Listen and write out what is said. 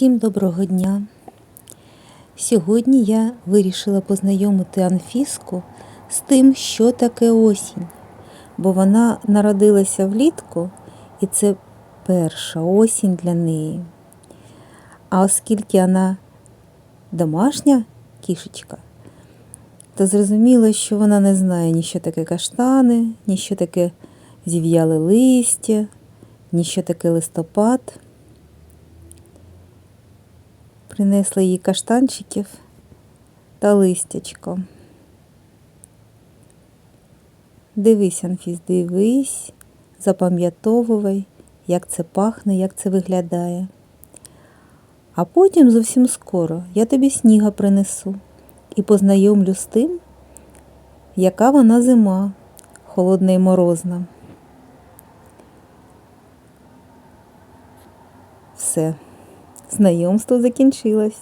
Усім доброго дня! Сьогодні я вирішила познайомити Анфіску з тим, що таке осінь, бо вона народилася влітку і це перша осінь для неї. А оскільки вона домашня кішечка, то зрозуміло, що вона не знає ні що таке каштани, ні що таке зів'яле листя, ні що таке листопад. Принесла їй каштанчиків та листячко. Дивись, Анфіс, дивись, запам'ятовувай, як це пахне, як це виглядає. А потім зовсім скоро я тобі сніга принесу і познайомлю з тим, яка вона зима, холодна і морозна. Все, знайомство закінчилось.